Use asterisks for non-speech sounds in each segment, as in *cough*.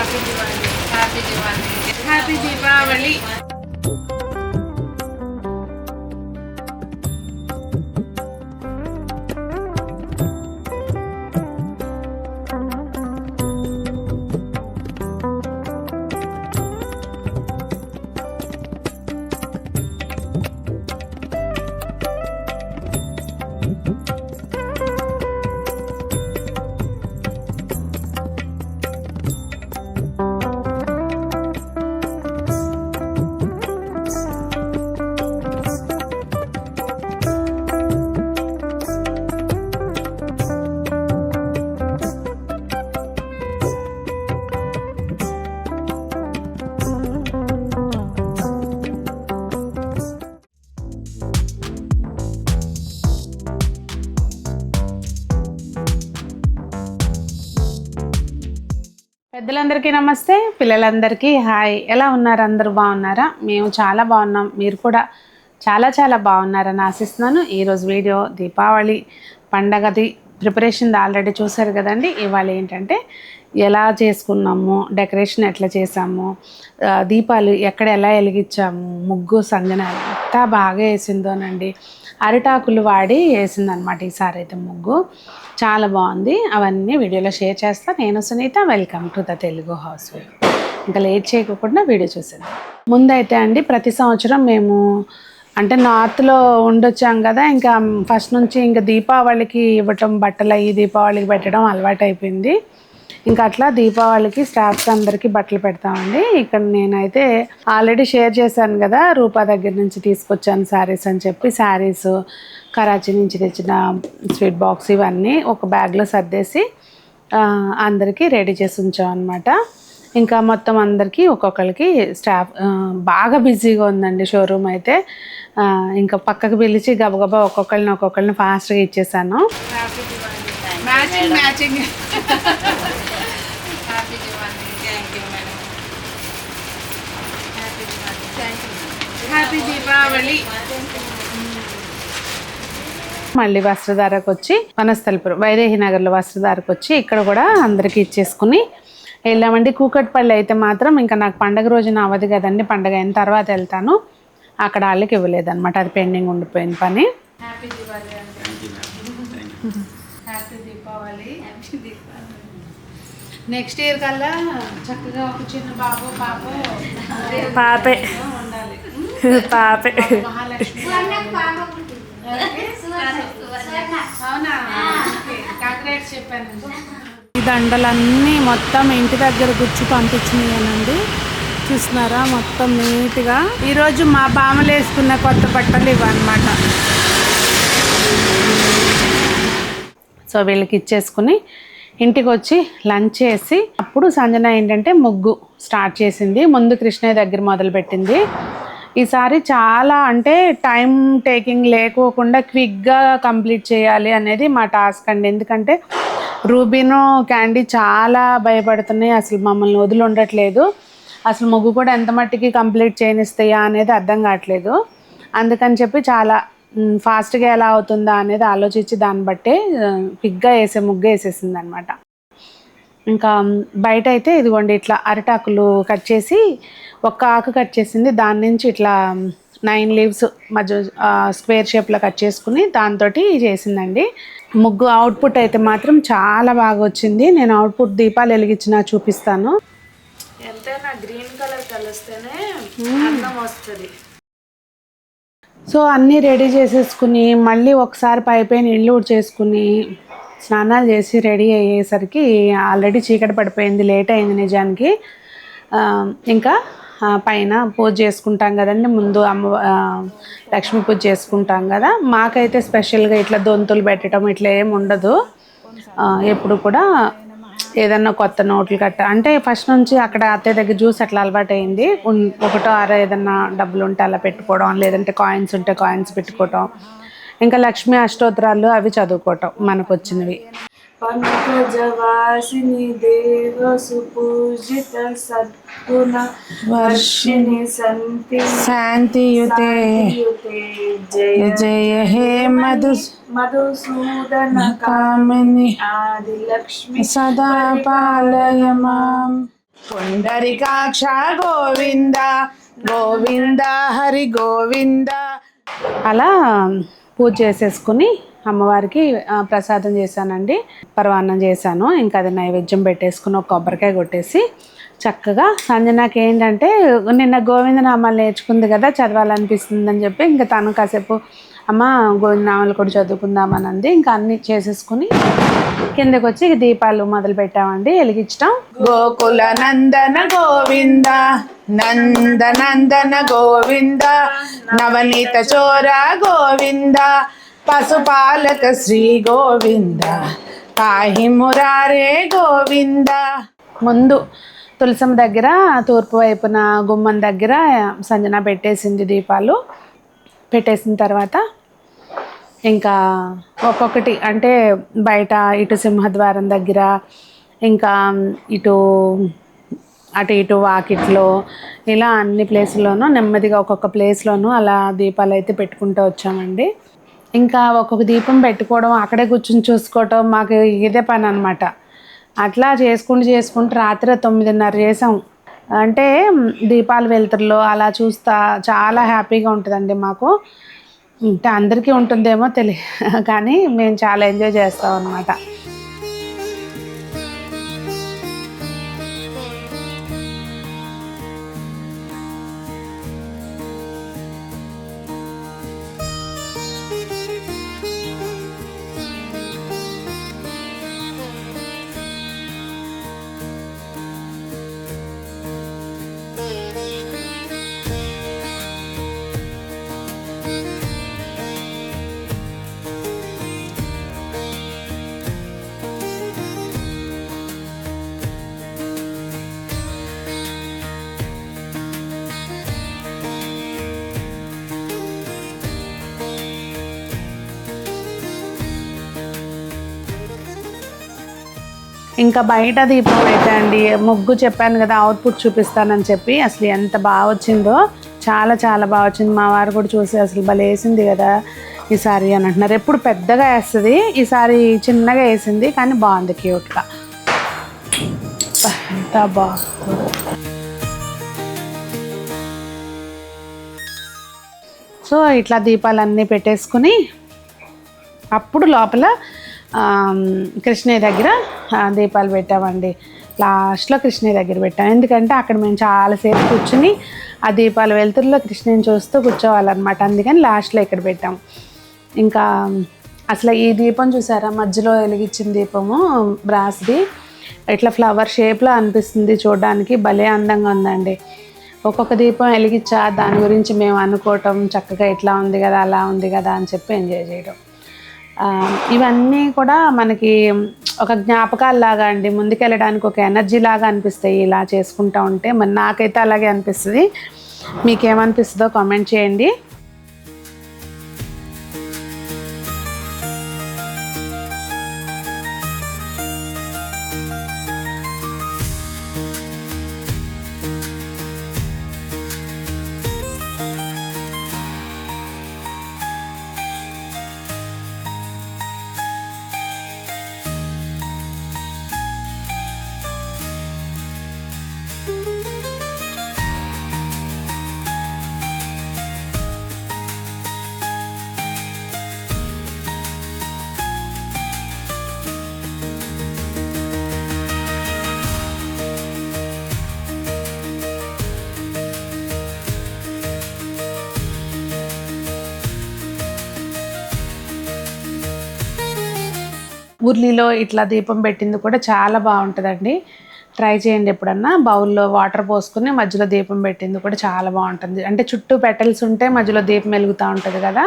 Happy Diwali happy Diwali happy Deepavali పెద్దలందరికీ నమస్తే పిల్లలందరికీ హాయ్. ఎలా ఉన్నారు? అందరూ బాగున్నారా? మేము చాలా బాగున్నాం. మీరు కూడా చాలా చాలా బాగున్నారని ఆశిస్తున్నాను. ఈరోజు వీడియో దీపావళి పండగది ప్రిపరేషన్ ఆల్రెడీ చూసారు కదండి. ఇవాళ ఏంటంటే ఎలా చేసుకున్నాము డెకరేషన్ ఎట్లా చేసాము దీపాలు ఎక్కడ ఎలా వెలిగించాము ముగ్గు సంజనాలు ఎంత బాగా వేసిందోనండి. అరిటాకులు వాడి వేసిందనమాట ఈసారి అయితే ముగ్గు. చాలా బాగుంది. అవన్నీ వీడియోలో షేర్ చేస్తా. నేను Sunitha. Welcome to the Telugu housewife ఇంకా లేట్ చేయకుండా వీడియో చూసాను ముందైతే అండి ప్రతి సంవత్సరం మేము అంటే నార్త్లో ఉండొచ్చాం కదా ఇంకా ఫస్ట్ నుంచి ఇంకా దీపావళికి ఇవ్వటం బట్టలు అయ్యి దీపావళికి పెట్టడం అలవాటు అయిపోయింది ఇంకా అట్లా దీపావళికి స్టాఫ్స్ అందరికీ బట్టలు పెడతామండి. ఇక్కడ నేనైతే ఆల్రెడీ షేర్ చేశాను కదా రూపా దగ్గర నుంచి తీసుకొచ్చాను శారీస్ అని చెప్పి. శారీస్ కరాచీ నుంచి తెచ్చిన స్వీట్ బాక్స్ ఇవన్నీ ఒక బ్యాగ్లో సర్దేసి అందరికీ రెడీ చేసి ఉంచాం అనమాట ఇంకా మొత్తం అందరికీ ఒక్కొక్కరికి స్టాఫ్ బాగా బిజీగా ఉందండి షోరూమ్ అయితే. ఇంకా పక్కకు పిలిచి గబగబా ఒక్కొక్కరిని ఒక్కొక్కరిని ఫాస్ట్గా ఇచ్చేసాను. Matching matching happy Deepavali. మళ్ళీ వస్త్రధారకు వచ్చి వనస్థలిపురం వైదేహి నగర్లో వస్త్రధారకు వచ్చి ఇక్కడ కూడా అందరికీ ఇచ్చేసుకుని వెళ్ళామండి. కూకట్పల్లి అయితే మాత్రం ఇంకా నాకు పండగ రోజున అవ్వదు కదండి. పండగ అయిన తర్వాత వెళ్తాను. అక్కడ వాళ్ళకి ఇవ్వలేదన్నమాట. అది పెండింగ్ ఉండిపోయిన పని. హ్యాపీ దివాళీ అండి. Happy Deepavali happy Deepavali next year కల్లా చక్కగా ఒక చిన్న బాబు పాప పాపే. ఉండాలి. పాపే. ఈ దండలన్నీ మొత్తం ఇంటి దగ్గర గుచ్చి పంపించినాయనండి. చూస్తున్నారా మొత్తం నీట్గా. ఈరోజు మా బామలు వేసుకున్న కొత్త బట్టలు ఇవన్నమాట సో వీళ్ళకి ఇచ్చేసుకుని ఇంటికి వచ్చి లంచ్ చేసి అప్పుడు సంజన ఏంటంటే ముగ్గు స్టార్ట్ చేసింది. ముందు కృష్ణయ్య దగ్గర మొదలుపెట్టింది. ఈసారి చాలా అంటే టైం టేకింగ్ లేకోకుండా క్విక్గా కంప్లీట్ చేయాలి అనేది మా టాస్క్ అండి. ఎందుకంటే రూబీను క్యాండీ చాలా భయపడుతున్నాయి. అసలు మమ్మల్ని వదిలి ఉండట్లేదు అసలు ముగ్గు కూడా ఎంత మట్టికి కంప్లీట్ చేయనిస్తాయా అనేది అర్థం కావట్లేదు. అందుకని చెప్పి చాలా ఫాస్ట్గా ఎలా అవుతుందా అనేది ఆలోచించి దాన్ని బట్టే క్విక్గా వేసే ముగ్గు వేసేసింది అనమాట ఇంకా బయట అయితే ఇదిగోండి ఇట్లా అరిటాకులు కట్ చేసి ఒక్క ఆకు కట్ చేసింది. దాని నుంచి ఇట్లా నైన్ లీవ్స్ మధ్య స్క్వేర్ షేప్లో కట్ చేసుకుని దాంతో చేసిందండి. ముగ్గు అవుట్పుట్ అయితే మాత్రం చాలా బాగా వచ్చింది. నేను అవుట్పుట్ దీపాలు వెలిగించిన చూపిస్తాను. ఎంతైనా గ్రీన్ కలర్ కలిస్తేనే వస్తుంది. సో అన్నీ రెడీ చేసేసుకుని మళ్ళీ ఒకసారి పైపైన ఇల్లు చేసుకుని స్నానాలు చేసి రెడీ అయ్యేసరికి ఆల్రెడీ చీకటి పడిపోయింది లేట్ అయింది నిజానికి. ఇంకా పైన పూజ చేసుకుంటాం కదండి. ముందు అమ్మ లక్ష్మీ పూజ చేసుకుంటాం కదా. మాకైతే స్పెషల్గా ఇట్లా దొంతులు పెట్టడం ఇట్లా ఏమి ఉండదు. ఎప్పుడు కూడా ఏదన్నా కొత్త నోట్లు కట్ట అంటే ఫస్ట్ నుంచి అక్కడ అత్తయ్య దగ్గర జ్యూస్ అట్లా అలవాటు అయింది ఒకటో ఆరో ఏదన్నా డబ్బులు ఉంటే అలా పెట్టుకోవడం లేదంటే కాయిన్స్ ఉంటే కాయిన్స్ పెట్టుకోవడం ఇంకా లక్ష్మీ అష్టోత్తరాలు అవి చదువుకోవటం మనకు వచ్చినవి పంకజవాసిని దేవ సుపూజిత సద్గుణ వర్షిణి సంతి శాంతియుతే. యుతే జయ జయ హే మధు మధుసూదన కామిని ఆది లక్ష్మి సదా పాలయ మాం. పుండరికాక్ష గోవింద గోవింద హరి గోవింద. అలా పూజ చేసేసుకుని అమ్మవారికి ప్రసాదం చేశానండి. పరవాన్నం చేశాను. ఇంకా అది నైవేద్యం పెట్టేసుకుని ఒక కొబ్బరికాయ కొట్టేసి చక్కగా సంజనాకి ఏంటంటే నిన్న గోవిందనామాలు నేర్చుకుంది కదా చదవాలనిపిస్తుందని చెప్పి ఇంకా తను కాసేపు అమ్మ గోవిందనామాలు కూడా చదువుకుందామని అంది. ఇంకా అన్ని చేసేసుకుని కిందకి వచ్చి దీపాలు మొదలు పెట్టామండి వెలిగించడం గోకుల నందన గోవింద నంద నందన గోవింద నవనీత చోర గోవింద పశుపాలక శ్రీ గోవింద పాహి మురారే గోవింద. ముందు తులసమ్మ దగ్గర తూర్పు వైపున గుమ్మం దగ్గర సంజన పెట్టేసింది దీపాలు. పెట్టేసిన తర్వాత ఇంకా ఒక్కొక్కటి అంటే బయట ఇటు సింహద్వారం దగ్గర ఇంకా ఇటు అటు ఇటు వాకిట్లో ఇలా అన్ని ప్లేసుల్లోనూ నెమ్మదిగా ఒక్కొక్క ప్లేస్లోనూ అలా దీపాలు అయితే పెట్టుకుంటూ వచ్చామండి. ఇంకా ఒక్కొక్క దీపం పెట్టుకోవడం అక్కడే కూర్చుని చూసుకోవటం మాకు ఇదే పని అనమాట అట్లా చేసుకుంటూ చేసుకుంటూ రాత్రి తొమ్మిదిన్నర చేసాం. అంటే దీపాల వెలుతురులో అలా చూస్తా చాలా హ్యాపీగా ఉంటుందండి మాకు. అంటే అందరికీ ఉంటుందేమో తెలియ కానీ మేము చాలా ఎంజాయ్ చేస్తాం అనమాట ఇంకా బయట దీపం అయితే అండి ముగ్గు చెప్పాను కదా అవుట్పుట్ చూపిస్తానని చెప్పి. అసలు ఎంత బాగా వచ్చిందో చాలా చాలా బాగా వచ్చింది. మా వారు కూడా చూసి అసలు భలే వేసింది కదా ఈసారి అని అంటున్నారు. ఎప్పుడు పెద్దగా వేస్తుంది ఈసారి చిన్నగా వేసింది కానీ బాగుంది క్యూట్గా ఎంత బాగుంది. సో ఇట్లా దీపాలన్నీ పెట్టేసుకుని అప్పుడు లోపల కృష్ణయ్య దగ్గర దీపాలు పెట్టామండి. లాస్ట్లో కృష్ణయ్య దగ్గర పెట్టాం. ఎందుకంటే అక్కడ మేము చాలాసేపు కూర్చుని ఆ దీపాలు వెలుతురులో కృష్ణయ్యని చూస్తూ కూర్చోవాలన్నమాట. అందుకని లాస్ట్లో ఇక్కడ పెట్టాం. ఇంకా అసలు ఈ దీపం చూసారా? మధ్యలో వెలిగించిన దీపము బ్రాస్ది. ఇట్లా ఫ్లవర్ షేప్లో అనిపిస్తుంది చూడడానికి. భలే అందంగా ఉందండి. ఒక్కొక్క దీపం వెలిగించా దాని గురించి మేము అనుకోవటం చక్కగా ఇట్లా ఉంది కదా అలా ఉంది కదా అని చెప్పి ఎంజాయ్ చేయడం. ఇవన్నీ కూడా మనకి ఒక జ్ఞాపకాలలాగా అండి. ముందుకెళ్ళడానికి ఒక ఎనర్జీ లాగా అనిపిస్తాయి ఇలా చేసుకుంటా ఉంటే. మరి నాకైతే అలాగే అనిపిస్తుంది. మీకేమనిపిస్తుందో కామెంట్ చేయండి. ఉర్లీలో ఇట్లా దీపం పెట్టింది కూడా చాలా బాగుంటుందండి. ట్రై చేయండి ఎప్పుడన్నా. బౌల్లో వాటర్ పోసుకుని మధ్యలో దీపం పెట్టింది కూడా చాలా బాగుంటుంది. అంటే చుట్టూ పెటల్స్ ఉంటే మధ్యలో దీపం వెలుగుతూ ఉంటుంది కదా.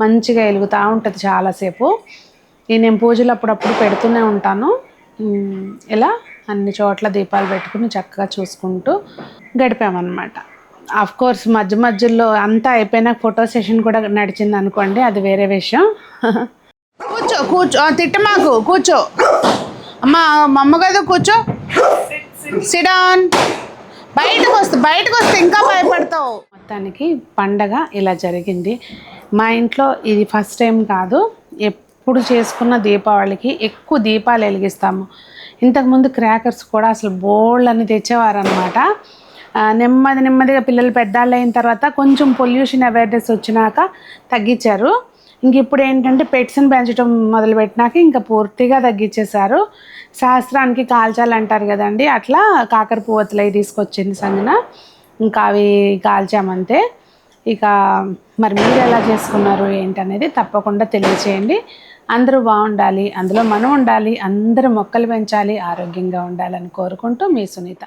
మంచిగా వెలుగుతూ ఉంటుంది చాలాసేపు. ఈ నేను పూజలు అప్పుడప్పుడు పెడుతూనే ఉంటాను. ఇలా అన్ని చోట్ల దీపాలు పెట్టుకుని చక్కగా చూసుకుంటూ గడిపామన్నమాట. ఆఫ్ కోర్స్ మధ్య మధ్యలో అంతా అయిపోయినాక ఫోటో సెషన్ కూడా నడిచింది అనుకోండి అది వేరే విషయం. *laughs* కూర్చో కూర్చో. తిట్టమాకు కూర్చో. అమ్మా మా అమ్మ కదా కూర్చో. సిడాన్. బయటకు వస్తే బయటకు వస్తే ఇంకా భయపడతావు. మొత్తానికి పండగ ఇలా జరిగింది. మా ఇంట్లో ఇది ఫస్ట్ టైం కాదు. ఎప్పుడు చేసుకున్న దీపావళికి ఎక్కువ దీపాలు వెలిగిస్తాము. ఇంతకుముందు క్రాకర్స్ కూడా అసలు బోల్డ్ అని తెచ్చేవారనమాట నెమ్మది నెమ్మదిగా పిల్లలు పెద్దాళ్ళు అయిన తర్వాత కొంచెం పొల్యూషన్ అవేర్నెస్ వచ్చినాక తగ్గించారు. ఇంక ఇప్పుడు ఏంటంటే పెట్స్ని పెంచడం మొదలుపెట్టినాక ఇంకా పూర్తిగా తగ్గించేశారు శాస్త్రానికి కాల్చాలంటారు కదండి అట్లా కాకర పువ్వతులు అవి తీసుకొచ్చింది సంగన ఇంకా అవి కాల్చామంతే. ఇక మరి మీరు ఎలా చేసుకున్నారు ఏంటనేది తప్పకుండా తెలియచేయండి. అందరూ బాగుండాలి అందులో మనం ఉండాలి అందరూ మొక్కలు పెంచాలి ఆరోగ్యంగా ఉండాలని కోరుకుంటూ మీ సునీత.